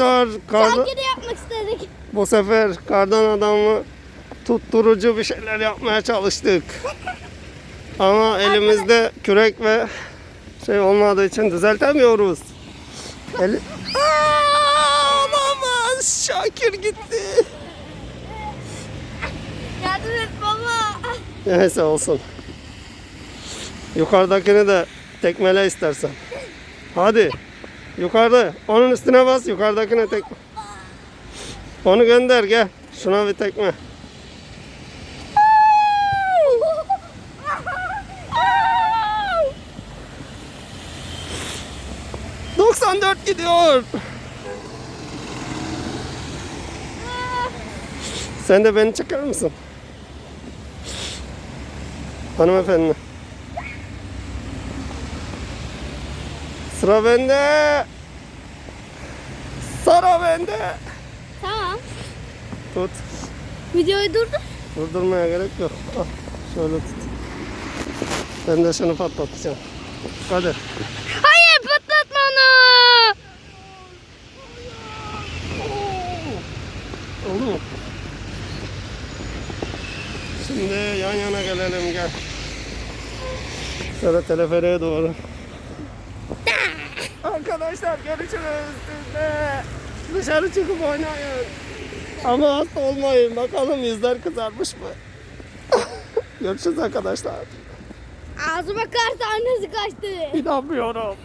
Kardan, Şarkı da yapmak istedik. bu sefer kardan adamı tutturucu bir şeyler yapmaya çalıştık. Ama elimizde kürek ve şey olmadığı için düzeltemiyoruz. Eli... Aa, olamaz. Şakir gitti. Yardım et baba. Neyse olsun. Yukarıdakini de tekmele istersen. Hadi. Yukarıda. Onun üstüne bas. Yukarıdakine tek. Onu gönder gel. Şuna bir tekme. 94 gidiyor. Sen de beni çeker misin? Hanımefendi. Sıra bende. Sıra bende. Tamam. Tut. Videoyu durdur. Durdurmaya gerek yok. Al. Şöyle tut. Ben de şunu patlatacağım. Hadi. Hayır patlatma onu. Oldu mu? Şimdi yan yana gelelim gel. Şöyle teleferiğe doğru. Arkadaşlar görüşürüz sizde. Dışarı çıkıp oynayın. Ama hasta olmayın. Bakalım yüzler kızarmış mı? görüşürüz arkadaşlar. Ağzıma kar tanesi kaçtı. İnanmıyorum.